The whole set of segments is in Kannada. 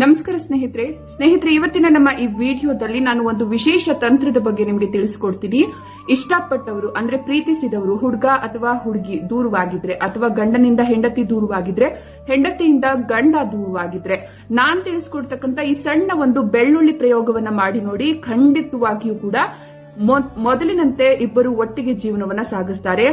ನಮಸ್ಕಾರ ಸ್ನೇಹಿತರೆ. ಸ್ನೇಹಿತರೆ, ಇವತ್ತಿನ ನಮ್ಮ ಈ ವಿಡಿಯೋದಲ್ಲಿ ನಾನು ಒಂದು ವಿಶೇಷ ತಂತ್ರದ ಬಗ್ಗೆ ನಿಮಗೆ ತಿಳಿಸ್ಕೊಡ್ತೀನಿ. ಇಷ್ಟಪಟ್ಟವರು, ಅಂದ್ರೆ ಪ್ರೀತಿಸಿದವರು ಹುಡುಗ ಅಥವಾ ಹುಡುಗಿ ದೂರವಾಗಿದ್ರೆ, ಅಥವಾ ಗಂಡನಿಂದ ಹೆಂಡತಿ ದೂರವಾಗಿದ್ರೆ, ಹೆಂಡತಿಯಿಂದ ಗಂಡ ದೂರವಾಗಿದ್ರೆ, ನಾನ್ ತಿಳಿಸ್ಕೊಡ್ತಕ್ಕಂತ ಈ ಸಣ್ಣ ಒಂದು ಬೆಳ್ಳುಳ್ಳಿ ಪ್ರಯೋಗವನ್ನ ಮಾಡಿ ನೋಡಿ ಖಂಡಿತವಾಗಿಯೂ ಕೂಡ ಮೊದಲಿನಂತೆ ಇಬ್ಬರು ಒಟ್ಟಿಗೆ ಜೀವನವನ್ನ ಸಾಗಿಸ್ತಾರೆ.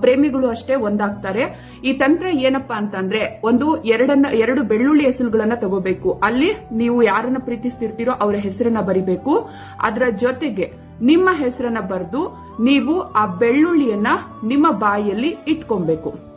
ಪ್ರೇಮಿಗಳು ಅಷ್ಟೇ ಒಂದಾಗ್ತಾರೆ. ಈ ತಂತ್ರ ಏನಪ್ಪಾ ಅಂತಂದ್ರೆ, ಒಂದು ಎರಡನ್ನ, ಎರಡು ಬೆಳ್ಳುಳ್ಳಿ ಹೆಸರುಗಳನ್ನ ತಗೋಬೇಕು. ಅಲ್ಲಿ ನೀವು ಯಾರನ್ನ ಪ್ರೀತಿಸ್ತಿರ್ತೀರೋ ಅವರ ಹೆಸರನ್ನ ಬರಿಬೇಕು. ಅದರ ಜೊತೆಗೆ ನಿಮ್ಮ ಹೆಸರನ್ನ ಬರೆದು ನೀವು ಆ ಬೆಳ್ಳುಳ್ಳಿಯನ್ನ ನಿಮ್ಮ ಬಾಯಿಯಲ್ಲಿ ಇಟ್ಕೊಬೇಕು.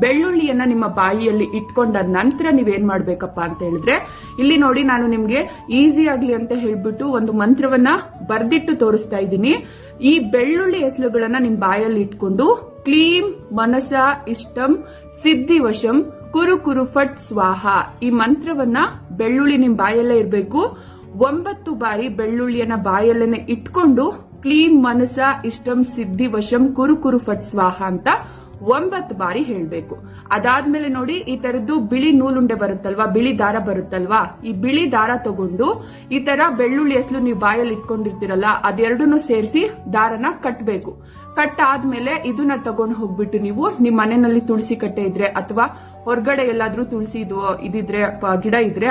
ಬೆಳ್ಳುಳ್ಳಿಯನ್ನ ನಿಮ್ಮ ಬಾಯಿಯಲ್ಲಿ ಇಟ್ಕೊಂಡ ನಂತರ ನೀವೇನ್ ಮಾಡ್ಬೇಕಪ್ಪ ಅಂತ ಹೇಳಿದ್ರೆ, ಇಲ್ಲಿ ನೋಡಿ ನಾನು ನಿಮ್ಗೆ ಈಸಿ ಆಗ್ಲಿ ಅಂತ ಹೇಳ್ಬಿಟ್ಟು ಒಂದು ಮಂತ್ರವನ್ನ ಬರ್ದಿಟ್ಟು ತೋರಿಸ್ತಾ ಇದ್ದೀನಿ. ಈ ಬೆಳ್ಳುಳ್ಳಿ ಹೆಸರುಗಳನ್ನ ನಿಮ್ ಬಾಯಲ್ಲಿ ಇಟ್ಕೊಂಡು, ಕ್ಲೀಂ, ಮನಸ, ಇಷ್ಟಂ ಸಿದ್ಧಿವಶಂ ಕುರು ಕುರು ಫಟ್ ಸ್ವಾಹ ಈ ಮಂತ್ರವನ್ನ ಬೆಳ್ಳುಳ್ಳಿ ನಿಮ್ ಬಾಯಲ್ಲೇ ಇರಬೇಕು. ಒಂಬತ್ತು ಬಾರಿ ಬೆಳ್ಳುಳ್ಳಿಯನ್ನ ಬಾಯಲ್ಲೇನೆ ಇಟ್ಕೊಂಡು, ಕ್ಲೀಂ, ಮನಸ, ಇಷ್ಟಂ ಸಿದ್ಧಿವಶಂ ಕುರು ಕುರು ಫಟ್ ಸ್ವಾಹ ಅಂತ ಒಂಬತ್ತು ಬಾರಿ ಹೇಳ್ಬೇಕು. ಅದಾದ್ಮೇಲೆ ನೋಡಿ, ಈ ತರದ್ದು ಬಿಳಿ ನೂಲುಂಡೆ ಬರುತ್ತಲ್ವಾ? ಬಿಳಿ ದಾರ ಬರುತ್ತಲ್ವಾ? ಈ ಬಿಳಿ ದಾರ ತಗೊಂಡು ಈ ತರ ಬೆಳ್ಳುಳ್ಳಿ ಹೆಸಲು ನೀವು ಬಾಯಲ್ಲಿ ಇಟ್ಕೊಂಡಿರ್ತೀರಲ್ಲ, ಅದೆರಡನ್ನು ಸೇರಿಸಿ ದಾರನ ಕಟ್ಬೇಕು. ಕಟ್ ಆದ್ಮೇಲೆ ಇದನ್ನ ತಗೊಂಡು ಹೋಗ್ಬಿಟ್ಟು ನೀವು ನಿಮ್ ಮನೆಯಲ್ಲಿ ತುಳಸಿ ಕಟ್ಟೆ ಇದ್ರೆ ಅಥವಾ ಹೊರಗಡೆ ಎಲ್ಲಾದ್ರೂ ತುಳಸಿ ಇದು ಇದಿದ್ರೆ ಗಿಡ ಇದ್ರೆ